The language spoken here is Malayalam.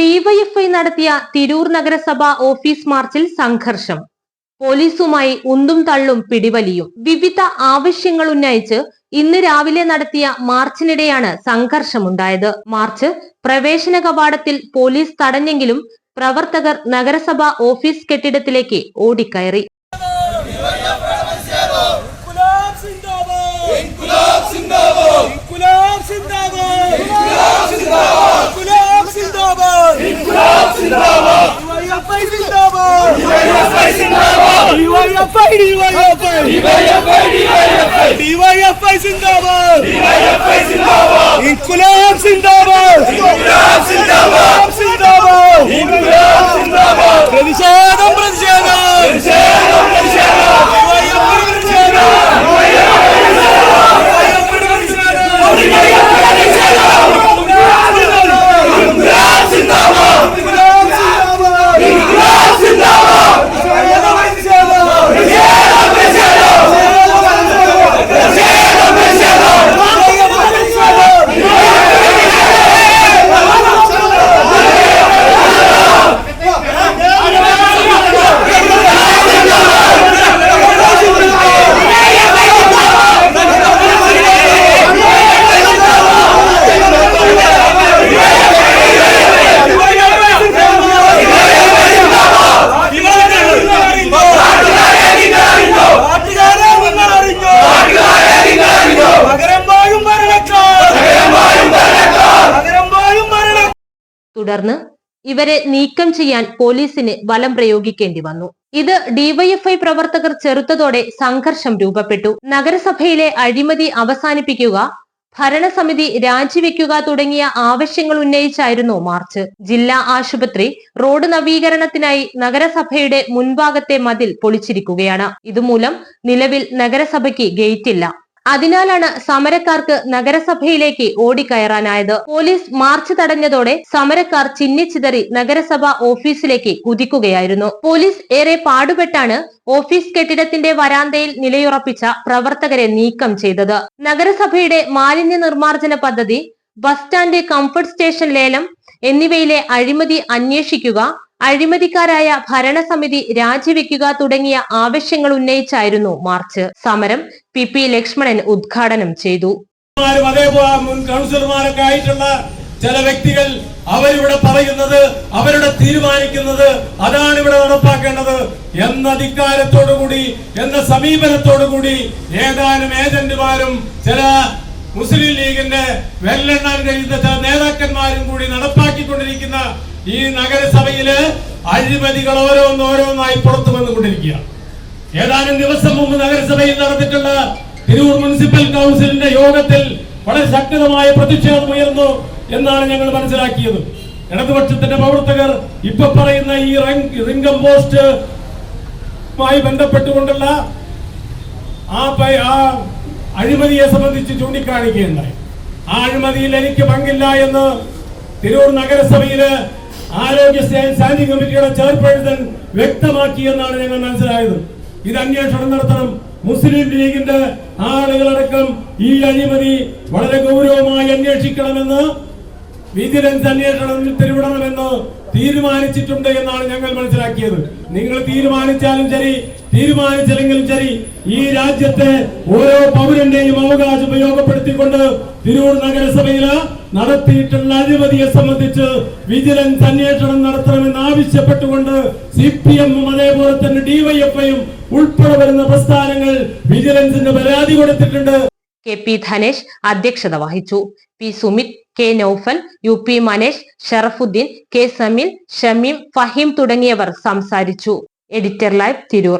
ഡിവൈഎഫ്ഐ നടത്തിയ തിരൂർ നഗരസഭ ഓഫീസ് മാർച്ചിൽ സംഘർഷം. പോലീസുമായി ഉന്തും തള്ളും പിടിവലിയും. വിവിധ ആവശ്യങ്ങൾ ഉന്നയിച്ച് ഇന്ന് രാവിലെ നടത്തിയ മാർച്ചിനിടെയാണ് സംഘർഷമുണ്ടായത്. മാർച്ച് പ്രവേശന കവാടത്തിൽ പോലീസ് തടഞ്ഞെങ്കിലും പ്രവർത്തകർ നഗരസഭ ഓഫീസ് കെട്ടിടത്തിലേക്ക് ഓടിക്കയറി ഇൻകുലാബ് സിന്ദാബാദ് ഇൻകുലാബ് സിന്ദാബാദ് ഇൻകുലാബ് സിന്ദാബാദ് ഇൻകുലാബ് സിന്ദാബാദ് ഇൻകുലാബ് സിന്ദാബാദ് ഡിവൈഎഫ്ഐ സിന്ദാബാദ് ഡിവൈഎഫ്ഐ സിന്ദാബാദ് ഡിവൈഎഫ്ഐ ഡിവൈഎഫ്ഐ. ഡിവൈഎഫ്ഐ ഡിവൈഎഫ്ഐ സിന്ദാബാദ്. ഡിവൈഎഫ്ഐ സിന്ദാബാദ് ഇൻകുലാബ് സിന്ദാബാദ് ഇൻകുലാബ് സിന്ദാബാദ് സിന്ദാബാദ്. ഇൻകുലാബ് സിന്ദാബാദ്. പ്രതിഷേധം പ്രതിഷേധം. തുടർന്ന് ഇവരെ നീക്കം ചെയ്യാൻ പോലീസിന് ബലം പ്രയോഗിക്കേണ്ടി വന്നു. ഇത് ഡിവൈഎഫ്ഐ പ്രവർത്തകർ ചെറുത്തതോടെ സംഘർഷം രൂപപ്പെട്ടു. നഗരസഭയിലെ അഴിമതി അവസാനിപ്പിക്കുക ഭരണസമിതി രാജിവെക്കുക തുടങ്ങിയ ആവശ്യങ്ങൾ ഉന്നയിച്ചായിരുന്നു മാർച്ച്. ജില്ലാ ആശുപത്രി റോഡ് നവീകരണത്തിനായി നഗരസഭയുടെ മുൻഭാഗത്തെ മതിൽ പൊളിച്ചിരിക്കുകയാണ്. ഇതുമൂലം നിലവിൽ നഗരസഭയ്ക്ക് ഗേറ്റില്ല. അതിനാലാണ് സമരക്കാർക്ക് നഗരസഭയിലേക്ക് ഓടിക്കയറാനായത്. പോലീസ് മാർച്ച് തടഞ്ഞതോടെ സമരക്കാർ ചിന്നിച്ചിതറി നഗരസഭ ഓഫീസിലേക്ക് കുതിക്കുകയായിരുന്നു. പോലീസ് ഏറെ പാടുപെട്ടാണ് ഓഫീസ് കെട്ടിടത്തിന്റെ വരാന്തയിൽ നിലയുറപ്പിച്ച പ്രവർത്തകരെ നീക്കം ചെയ്തത്. നഗരസഭയുടെ മാലിന്യ നിർമ്മാർജന പദ്ധതി ബസ് സ്റ്റാൻഡ് കംഫർട്ട് സ്റ്റേഷൻ ലേലം എന്നിവയിലെ അഴിമതി അന്വേഷിക്കുക അഴിമതിക്കാരായ ഭരണസമിതി രാജിവെക്കുക തുടങ്ങിയ ആവശ്യങ്ങൾ ഉന്നയിച്ചായിരുന്നു മാർച്ച്. സമരം പി പി ലക്ഷ്മണൻ ഉദ്ഘാടനം ചെയ്തു. കൗൺസിലർമാരൊക്കെ ആയിട്ടുള്ള ചില വ്യക്തികൾ അവരിവിടെ പറയുന്നത് അവരുടെ തീരുമാനിക്കുന്നത് അതാണ് ഇവിടെ നടപ്പാക്കേണ്ടത് എന്ന അധികാരത്തോടുകൂടി എന്ന സമീപനത്തോടുകൂടി ഏതാനും ഏജന്റുമാരും ചില മുസ്ലിം ലീഗിന്റെ വെല്ലെണ്ണാൻ കഴിയുന്ന ചില നേതാക്കന്മാരും കൂടി നടപ്പാക്കിക്കൊണ്ടിരിക്കുന്ന ഈ നഗരസഭയിൽ അഴിമതികൾ ഓരോന്നോരോന്നായി പുറത്തു വന്നുകൊണ്ടിരിക്കുക ഏതാനും ദിവസം മുമ്പ് നഗരസഭയിൽ നടന്നിട്ടുള്ള തിരൂർ മുനിസിപ്പൽ കൗൺസിലിന്റെ യോഗത്തിൽ വളരെ ശക്തമായ പ്രതിഷേധം ഉയർന്നു എന്നാണ് ഞങ്ങൾ മനസ്സിലാക്കിയത്. ഇടതുപക്ഷത്തിന്റെ പ്രവർത്തകർ ഇപ്പൊ പറയുന്ന ഈ റിംഗ് പോസ്റ്റ് മായി ബന്ധപ്പെട്ടുകൊണ്ടുള്ള ആ അഴിമതിയെ സംബന്ധിച്ച് ചൂണ്ടിക്കാണിക്കുകയുണ്ടായി. ആ അഴിമതിയിൽ എനിക്ക് പങ്കില്ല എന്ന് തിരൂർ നഗരസഭയിൽ ആരോഗ്യ സ്റ്റാ- സ്റ്റാൻഡിംഗ് കമ്മിറ്റിയുടെ ചെയർപേഴ്സൺ വ്യക്തമാക്കി എന്നാണ് ഞങ്ങൾ മനസ്സിലായത്. ഇത് അന്വേഷണം നടത്തണം. മുസ്ലിം ലീഗിന്റെ ആളുകളടക്കം ഈ അഴിമതി വളരെ ഗൗരവമായി അന്വേഷിക്കണമെന്ന് വിജിലൻസ് അന്വേഷണം ഉത്തരവിടണമെന്ന് തീരുമാനിച്ചിട്ടുണ്ട് എന്നാണ് ഞങ്ങൾ മനസ്സിലാക്കിയത്. നിങ്ങൾ തീരുമാനിച്ചാലും ശരി തീരുമാനിച്ചില്ലെങ്കിലും ശരി ഈ രാജ്യത്തെ ഓരോ പൗരന്റെയും അവകാശം ഉപയോഗപ്പെടുത്തിക്കൊണ്ട് തിരൂർ നഗരസഭയിൽ നടത്തിയിട്ടുള്ള അഴിമതിയെ സംബന്ധിച്ച് വിജിലൻസ് അന്വേഷണം നടത്തണമെന്ന് ആവശ്യപ്പെട്ടുകൊണ്ട് സി പി എമ്മും അതേപോലെ തന്നെ ഡിവൈഎഫ്ഐയും ഉൾപ്പെടെ വരുന്ന പ്രസ്ഥാനങ്ങൾ വിജിലൻസിന് പരാതി കൊടുത്തിട്ടുണ്ട്. കെ പി ധനേഷ് അധ്യക്ഷത വഹിച്ചു. P Sumith K Naufal U P Manesh Sharafuddin K Sameel Shameem Faheem തുടങ്ങിയവർ സംസാരിച്ചു. Editor live Tirur.